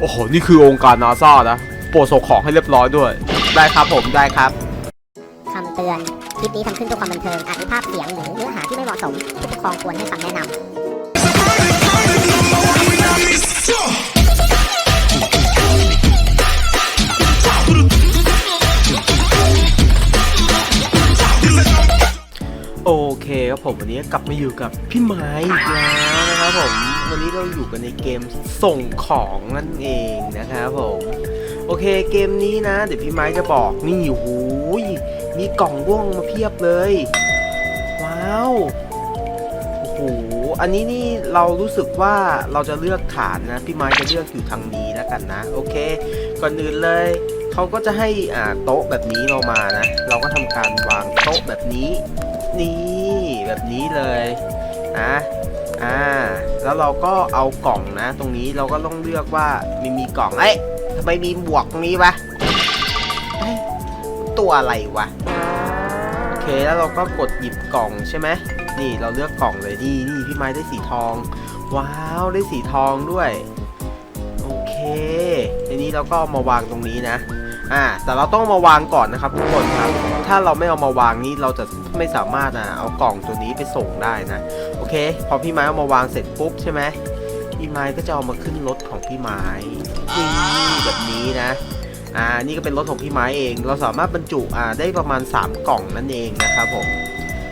โอ้โห นี่คือองค์การนาซานะ โปรดส่งของให้เรียบร้อยด้วย ได้ครับผมได้ครับ คำเตือน คลิปนี้ทำขึ้นเพื่อความบันเทิง อาจมีภาพเสียงหรือเนื้อหาที่ไม่เหมาะสมผู้ปกครองควรให้คำแนะนำ โอเคครับผมวันนี้กลับมาอยู่กับพี่ไม้อีกแล้วนะครับผม วันนี้เราอยู่กันในเกมส่งของนั่นเองนะครับผมโอเคเกมนี้นะ เดี๋ยวพี่ไม้จะบอกนี่หูยมีกล่องร่วงมาเพียบเลย ว้าวโอ้โหอันนี้นี่เรารู้สึกว่าเราจะเลือกฐานนะ พี่ไม้จะเลือกอยู่ทางนี้แล้วกันนะ โอเค ก่อนอื่นเลยเขาก็จะให้อ่าโต๊ะแบบนี้เรามานะ เราก็ทำการวางโต๊ะแบบนี้ นี่แบบนี้เลยนะ อ่า แล้วเราก็เอากล่องนะ ตรงนี้เราก็ต้องเลือกว่ามีมีกล่องเอ้ยทำไมมีหมวกตรงนี้วะตัวอะไรวะ โอเคแล้วเราก็กดหยิบกล่องใช่ไหมนี่เราเลือกกล่องเลยนี่นี่พี่ไม้ได้สีทอง ว้าวได้สีทองด้วย โอเค ทีนี้เราก็ามาวางตรงนี้นะอ่าแต่เราต้องมาวางก่อนนะครับทุกคนครับ ถ้าเราไม่เอามาวางนี้เราจะไม่สามารถอะเอากล่องตัวนี้ไปส่งได้นะ เค พอพี่ไม้เอามาวางเสร็จปุ๊บใช่ไหมพี่ไม้ก็จะเอามาขึ้นรถของพี่ไม้นี่แบบนี้นะ อ่า นี่ก็เป็นรถของพี่ไม้เอง เราสามารถบรรจุอ่าได้ประมาณ 3 กล่องนั่นเองนะครับผม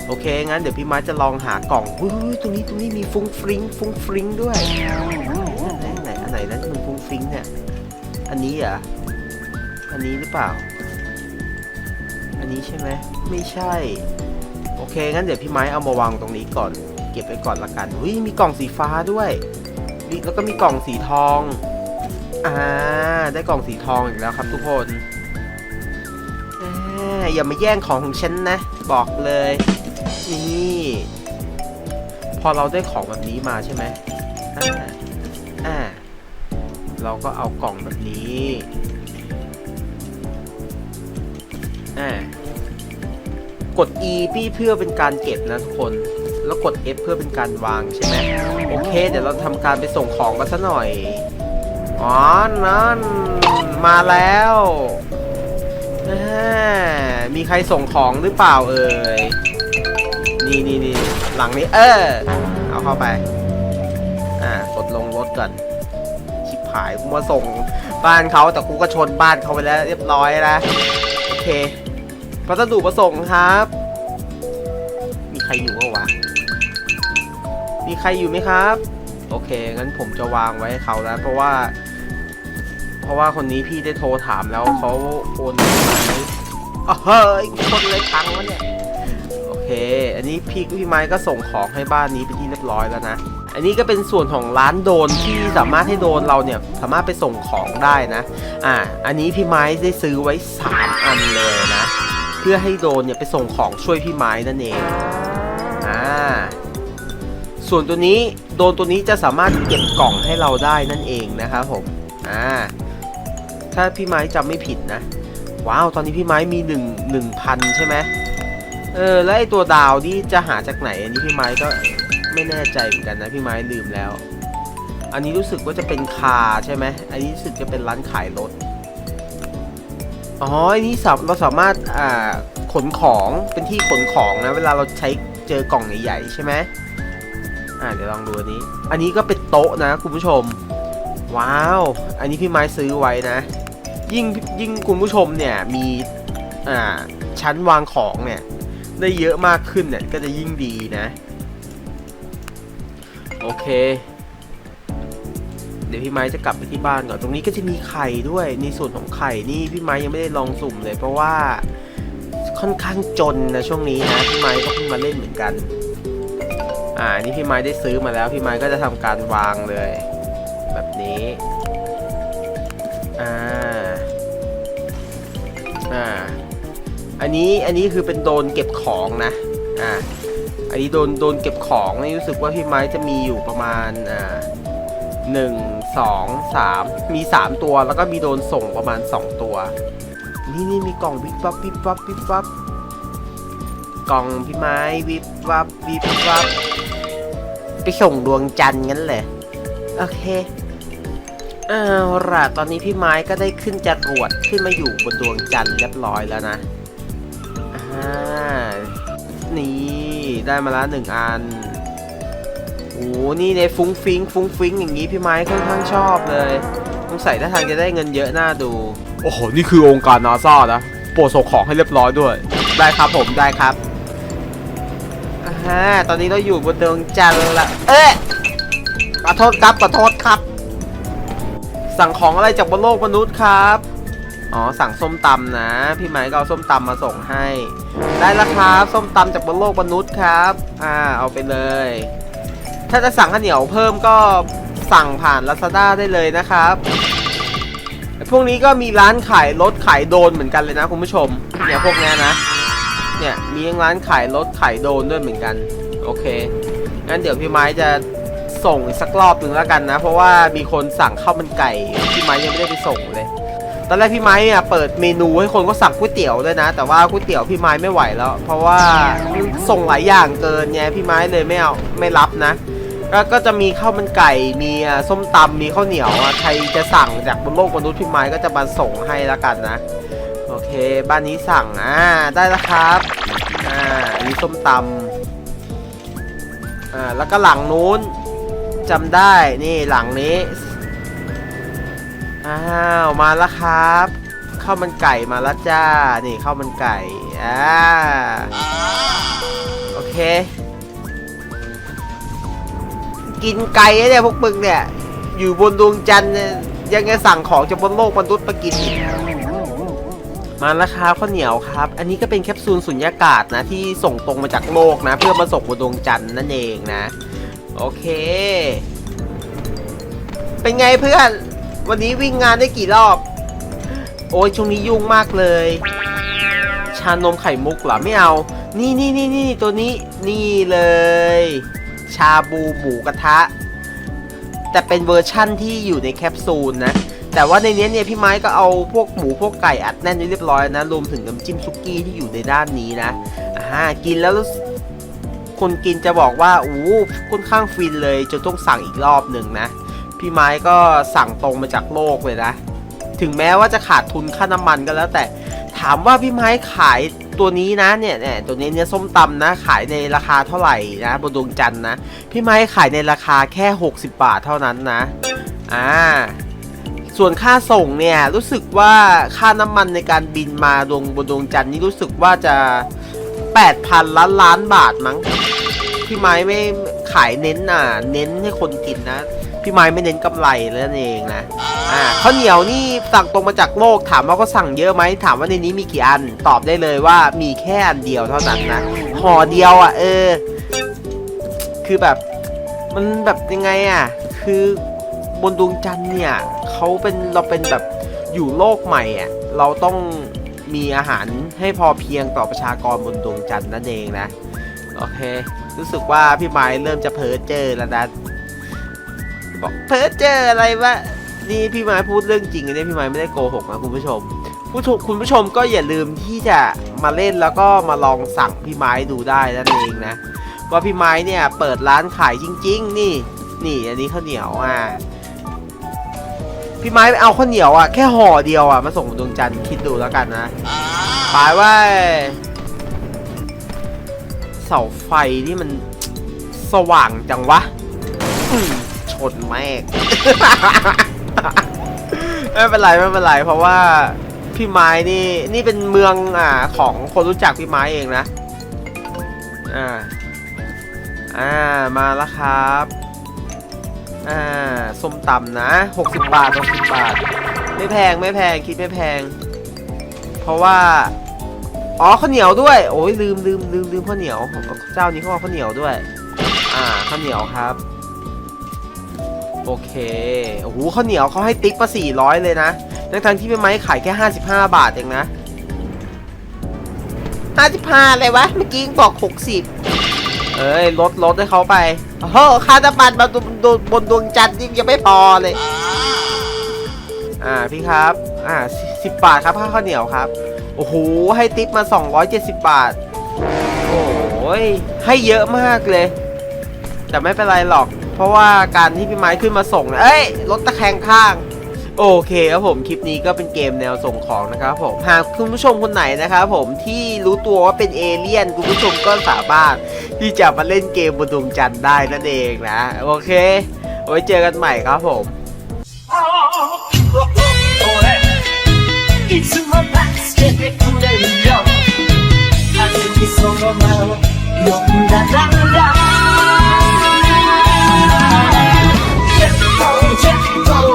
โอเค งั้นเดี๋ยวพี่ไม้จะลองหากล่องอุ้ยตรงนี้ตรงนี้มีฟุ้งฟริ้งฟุ้งฟริ้งด้วยอันไหนอันไหนนะที่มันฟุ้งฟริ้งเนี่ย อันนี้เหรออันนี้หรือเปล่า อันนี้ใช่ไหม ไม่ใช่ โอเค งั้นเดี๋ยวพี่ไม้เอามาวางตรงนี้ก่อน ก็บไว้ก่อนละกันอุ้ยมีกล่องสีฟ้าด้วยแล้วก็มีกล่องสีทองอ่าได้กล่องสีทองอีกแล้วครับทุกคนอย่ามาแย่งของของฉันนะ บอกเลยนี่พอเราได้ของแบบนี้มาใช่ไหมอ่าอ่าเราก็เอากล่องแบบนี้อ่ากด E พี่เพื่อเป็นการเก็บนะทุกคน แล้วกด F เพื่อเป็นการวางใช่ไหมโอเค เดี๋ยวเราทำการไปส่งของกันซะหน่อย อ๋อ นั่น มาแล้วอ่ามีใครส่งของหรือเปล่าเอ่ย นี่นี่นี่หลังนี้เออ เอาเข้าไป อ่ากดลงรถก่อน ชิบหายกูมาส่งบ้านเขาแต่กูก็ชนบ้านเขาไปแล้วเรียบร้อยนะโอเคพัสดุประสงค์ครับ มีใครอยู่ปะวะ ใครอยู่ไหมครับ โอเคงั้นผมจะวางไว้ให้เขาแล้วเพราะว่า เพราะว่าคนนี้พี่ได้โทรถามแล้วเขาโอนมาไหมอ้าวเฮ้ยคนเลยพังวะเนี่ยโอเค อันนี้พี่พี่ไม้ก็ส่งของให้บ้านนี้เป็นที่เรียบร้อยแล้วนะอันนี้ก็เป็นส่วนของร้านโดนที่สามารถให้โดนเราเนี่ยสามารถไปส่งของได้นะ อ่า อันนี้พี่ไม้ได้ซื้อไว้ 3 อันเลยนะ เพื่อให้โดนเนี่ยไปส่งของช่วยพี่ไม้นั่นเอง อ่า ส่วนตัวนี้โดนตัวนี้จะสามารถเก็บกล่องให้เราได้นั่นเองนะครับผมอ่าถ้าพี่ไม้จำไม่ผิดนะว้าวตอนนี้พี่ไม้มี1 1,000ใช่ไหมเออแล้วไอตัวดาวนี่จะหาจากไหนอันนี้พี่ไม้ก็ไม่แน่ใจเหมือนกันนะพี่ไม้ลืมแล้ว อันนี้รู้สึกว่าจะเป็นคาใช่ไหมอันนี้รู้สึกจะเป็นร้านขายรถอ๋ออันนี้เราสามารถอ่าขนของเป็นที่ขนของนะเวลาเราใช้เจอกล่องใหญ่ๆใช่ไหม อ่าเดี๋ยวลองดูอันนี้ อันนี้ก็เป็นโต๊ะนะคุณผู้ชม ว้าว อันนี้พี่ไม้ซื้อไว้นะ ยิ่งยิ่งคุณผู้ชมเนี่ยมีอ่าชั้นวางของเนี่ยได้เยอะมากขึ้นเนี่ยก็จะยิ่งดีนะ โอเค เดี๋ยวพี่ไม้จะกลับไปที่บ้านก่อนตรงนี้ก็จะมีไข่ด้วยในส่วนของไข่นี่พี่ไม้ยังไม่ได้ลองสุ่มเลย เพราะว่าค่อนข้างจนนะช่วงนี้นะพี่ไม้ก็เพิ่งมาเล่นเหมือนกัน อ่านี่พี่ไม้ได้ซื้อมาแล้วพี่ไม้ก็จะทำการวางเลย แบบนี้อ่าอ่าอันนี้อันนี้คือเป็นโดนเก็บของนะอ่าอันนี้โดนโดนเก็บของนี่รู้สึกว่าพี่ไม้จะมีอยู่ประมาณอ่าหนึ่งสองสามมีสามตัวแล้วก็มีโดนส่งประมาณสองตัวนี่นี่มีกล่องวิบวับวิบวับวิบวับกล่องพี่ไม้วิบวับวิบวับ ไปส่งดวงจันทร์งั้นเลยโอเคเอาล่ะตอนนี้พี่ไม้ก็ได้ขึ้นจรวดขึ้นมาอยู่บนดวงจันทร์เรียบร้อยแล้วนะอ่านี่ได้มาแล้วหนึ่งอันโอ้นี่ในฟุ้งฟิงฟุ้งฟิงอย่างนี้พี่ไม้ค่อนข้างชอบเลยสงสัยถ้าทางจะได้เงินเยอะน่าดู โอ้โห นี่คือองค์การนาซานะ โปรดส่งของให้เรียบร้อยด้วย ได้ครับผมได้ครับ อ่าตอนนี้เราอยู่บนดวงจันทร์ละ เอ๊ะขอโทษครับขอโทษครับ สั่งของอะไรจากบนโลกมนุษย์ครับ อ๋อ สั่งส้มตำนะ พี่ไม้ก็เอาส้มตำมาส่งให้ ได้แล้วครับ ส้มตำจากบนโลกมนุษย์ครับ อ่า เอาไปเลย ถ้าจะสั่งข้าวเหนียวเพิ่มก็สั่งผ่าน Lazada ได้เลยนะครับ พวกนี้ก็มีร้านขายรถขายโดนเหมือนกันเลยนะคุณผู้ชม เนี่ยพวกนี้นะ เนี่ย มีร้านขายรถขายโดนด้วยเหมือนกัน โอเค งั้นเดี๋ยวพี่ไม้จะส่งสักรอบหนึ่งแล้วกันนะ เพราะว่ามีคนสั่งข้าวมันไก่ พี่ไม้ยังไม่ได้ไปส่งเลย ตอนแรกพี่ไม้เนี่ยเปิดเมนูให้คนก็สั่งก๋วยเตี๋ยวด้วยนะ แต่ว่าก๋วยเตี๋ยวพี่ไม้ไม่ไหวแล้ว เพราะว่าส่งหลายอย่างเกินไงพี่ไม้เลยไม่เอาไม่รับนะก็ก็จะมีข้าวมันไก่ มีส้มตำมีข้าวเหนียวใครจะสั่งจากบนโลกมนุษย์พี่ไม้ก็จะมาส่งให้แล้วกันนะ บ้านนี้สั่งอ่าได้แล้วครับอ่าอันนี้ส้มตำอ่าแล้วก็หลังนู้นจำได้นี่หลังนี้อ้าวมาแล้วครับข้าวมันไก่มาแล้วจ้านี่ข้าวมันไก่อ่าโอเค กินไก่เนี่ยพวกมึงเนี่ยอยู่บนดวงจันทร์ยยังไงสั่งของจากบนโลกมนุษย์มากินอีก มาแล้วครับข้าวเหนียวครับ อันนี้ก็เป็นแคปซูลสุญญากาศนะ ที่ส่งตรงมาจากโลกนะ เพื่อมาส่งบนดวงจันทร์นั่นเองนะ โอเค เป็นไงเพื่อน วันนี้วิ่งงานได้กี่รอบ โอ้ยช่วงนี้ยุ่งมากเลย ชานมไข่มุกเหรอไม่เอา นี่นี่นี่นี่ตัวนี้นี่เลย ชาบูหมูกระทะ แต่เป็นเวอร์ชั่นที่อยู่ในแคปซูลนะ แต่ว่าในนี้เนี่ยพี่ไม้ก็เอาพวกหมูพวกไก่อัดแน่นไว้เรียบร้อยนะรวมถึงน้ำจิ้มซุกี้ที่อยู่ในด้านนี้นะอ่ากินแล้วรู้สึกคนกินจะบอกว่าอู้ค่อนข้างฟินเลยจนต้องสั่งอีกรอบหนึ่งนะพี่ไม้ก็สั่งตรงมาจากโลกเลยนะ ถึงแม้ว่าจะขาดทุนค่าน้ำมันก็แล้วแต่ถามว่าพี่ไม้ขายตัวนี้นะเนี่ยเนี่ยตัวนี้เนี่ยส้มตำนะ ขายในราคาเท่าไหร่นะบนดวงจันทร์นะ พี่ไม้ขายในราคาแค่ 60 บาทเท่านั้นนะ อ่า ส่วนค่าส่งเนี่ยรู้สึกว่าค่าน้ำมันในการบินมาดวงบนดวงจันทร์นี่รู้สึกว่าจะ 8,000 ล้านล้านบาทมั้งพี่ไม้ไม่ขายเน้นอะเน้นให้คนกินนะ พี่ไม้ไม่เน้นกำไรแล้วนั่นเองนะอ่าข้าวเหนียวนี่สั่งตรงมาจากโลกถามว่าก็สั่งเยอะไหมถามว่าในนี้มีกี่อันตอบได้เลยว่ามีแค่อันเดียวเท่านั้นนะห่อเดียวอะเออ คือแบบมันแบบยังไงอะ คือ บนดวงจันทร์เนี่ยเขาเป็นเราเป็นแบบอยู่โลกใหม่อะเราต้องมีอาหารให้พอเพียงต่อประชากรบนดวงจันทร์นั่นเองนะโอเค รู้สึกว่าพี่ไม้เริ่มจะเพ้อเจอแล้วนะบอกเพ้อเจออะไรวะนี่พี่ไม้พูดเรื่องจริงเนี่ยพี่ไม้ไม่ได้โกหกนะคุณผู้ชมผู้ชมคุณผู้ชมก็อย่าลืมที่จะมาเล่นแล้วก็มาลองสั่งพี่ไม้ดูได้นั่นเองนะว่าพี่ไม้เนี่ยเปิดร้านขายจริง ๆ นี่ นี่อันนี้ข้าวเหนียวอะ พี่ไม้ไปเอาข้าวเหนียวอะแค่ห่อเดียวอะมาส่งดวงจันทร์คิดดูแล้วกันนะไปไว่าเสาไฟนี่มันสว่างจังวะชนแม่งไม่เป็นไรไม่เป็นไรเพราะว่าพี่ไม้นี่นี่เป็นเมืองอ่าของคนรู้จักพี่ไม้เองนะอ่าอ่ามาแล้วครับอ่า ส้มตำนะ 60 บาท60บาท ไม่แพงไม่แพงคิดไม่แพง เพราะว่า อ๋อข้าวเหนียวด้วย โอ้ยลืมลืมลืมลืมข้าวเหนียวเจ้านี้เขาเอาข้าวเหนียวด้วย อ่าข้าวเหนียวครับ โอเคโอ้โหข้าวเหนียวเขาให้ติ๊กมา400 เลยนะทั้งทั้งๆที่เป็นไม้ขายแค่ 55 บาทเองนะ55เลยวะเมื่อกี้บอก 60 เอ้ยลดลดให้เขาไปโอ้โหค่าน้ำมันมาบนบนบนดวงจันทร์นี่ยังไม่พอเลย อ่าพี่ครับ อ่า10บบาทครับค่าข้าวเหนียวครับ โอ้โหให้ติ๊กมา 270 บาท โอ้ยให้เยอะมากเลย แต่ไม่เป็นไรหรอก เพราะว่าการที่พี่ไม้ขึ้นมาส่ง เอ้ยรถตะแคงข้าง โอเคครับผมคลิปนี้ก็เป็นเกมแนวส่งของนะครับผมหากคุณผู้ชมคนไหนนะครับผมที่รู้ตัวว่าเป็นเอเลี่ยนคุณผู้ชมก็สามารถที่จะมาเล่นเกมบนดวงจันทร์ได้นั่นเองนะโอเคเอาไว้เจอกันใหม่ครับผม いつも助けてくれるよ風にその名を呼んだならジェットジェットで